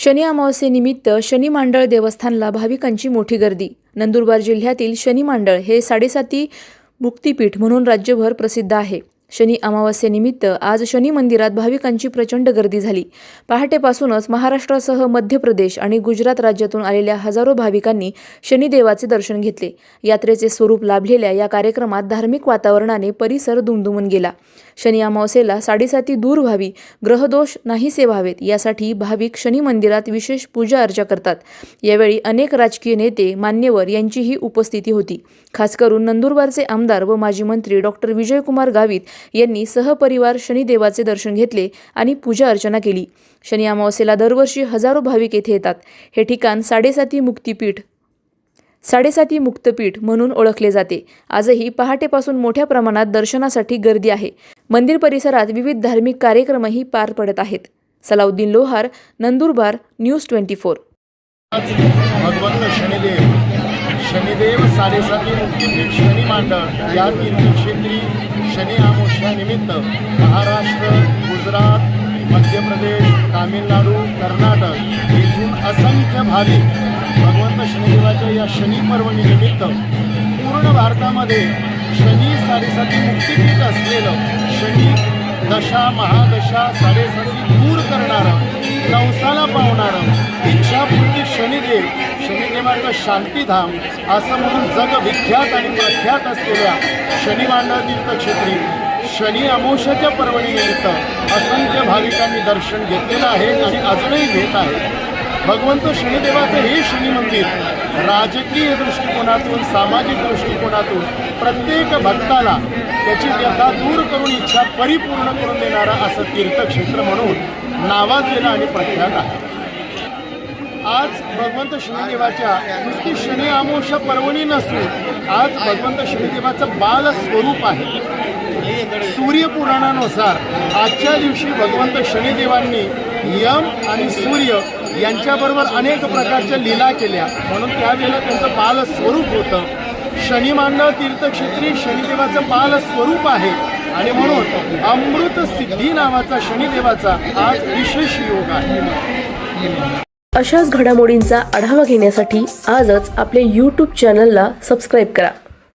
शनी अमावस्येनिमित्त शनी मांडळ देवस्थानला भाविकांची मोठी गर्दी. नंदुरबार जिल्ह्यातील शनी मांडळ हे साडेसाती मुक्तिपीठ म्हणून राज्यभर प्रसिद्ध आहे. शनी अमावस्येनिमित्त आज शनी मंदिरात भाविकांची प्रचंड गर्दी झाली. पहाटेपासूनच महाराष्ट्रासह मध्य प्रदेश आणि गुजरात राज्यातून आलेल्या हजारो भाविकांनी शनिदेवाचे दर्शन घेतले. यात्रेचे स्वरूप लाभलेल्या या कार्यक्रमात धार्मिक वातावरणाने परिसर दुमदुमून गेला. शनी अमावस्येला साडेसाती दूर व्हावी ग्रहदोष नाहीसे व्हावेत यासाठी भाविक शनी मंदिरात विशेष पूजा अर्चा करतात. यावेळी अनेक राजकीय नेते मान्यवर यांचीही उपस्थिती होती. खास करून नंदुरबारचे आमदार व माजी मंत्री डॉक्टर विजयकुमार गावित यांनी सहपरिवार शनिदेवाचे दर्शन घेतले आणि पूजा अर्चना केली. शनी अमावस्येला दरवर्षी हजारो भाविक येथे येतात. हे ठिकाण साडेसाती मुक्तीपीठ साडेसाती मुक्तपीठ म्हणून ओळखले जाते. आजही पहाटेपासून मोठ्या प्रमाणात दर्शनासाठी गर्दी आहे. मंदिर परिसरात विविध धार्मिक कार्यक्रमही पार पडत आहेत. Salauddin Lohar Nandurbar news twenty four. भगवंत शनिदेव शनिदेव साडेसाती मुक्तीपीठ शनी मांडळ या तीर्थक्षेत्री निमित्त महाराष्ट्र गुजरात मध्य प्रदेश तामिळनाडू कर्नाटक येथून असंख्य भाविक भगवंत शनिदेवाच्या या शनी पर्वणीनिमित्त पूर्ण भारतामध्ये शनी साडेसाती मुक्तिपीठ असलेलं शनी दशा महादशा साडेसाती दूर करणारं नवसाला पावणारं इच्छापूर्ती शनिदेव शनिदेवाचं शांतीधाम असं म्हणून जगविख्यात आणि प्रख्यात असलेल्या शनिमांडळ तीर्थक्षेत्री शनी अमोशाच्या पर्वणीनिमित्त असंख्य भाविकांनी दर्शन घेतलेलं आहे आणि अजूनही घेत आहे. भगवंत शनिदेवाचं हे शनी मंदिर राजकीय दृष्टिकोनातून सामाजिक दृष्टिकोनातून प्रत्येक भक्ताला त्याची व्यथा दूर करून इच्छा परिपूर्ण करून देणारं असं तीर्थक्षेत्र म्हणून नावाजलेलं आणि प्रख्यात आहे. आज भगवंत शनिदेवाच्या नुसती शनी अमोशा पर्वणी नसून आज भगवंत शनिदेवाचं बाल स्वरूप आहे. सूर्यपुराणानुसार आजच्या दिवशी भगवंत शनिदेवांनी यम आणि सूर्य यांच्याबरोबर अनेक प्रकारच्या लीला केल्या. म्हणून त्यावेळेला त्यांचं बाल स्वरूप होतं शनिमांडळ तीर्थक्षेत्री शनिदेवाचं बाल स्वरूप आहे. आणि म्हणून अमृत सिद्धी नावाचा शनिदेवाचा आज विशेष योग आहे. अशाच घडामोडींचा आढावा घेण्यासाठी आजच आपल्या यूट्यूब चॅनलला सबस्क्राईब करा.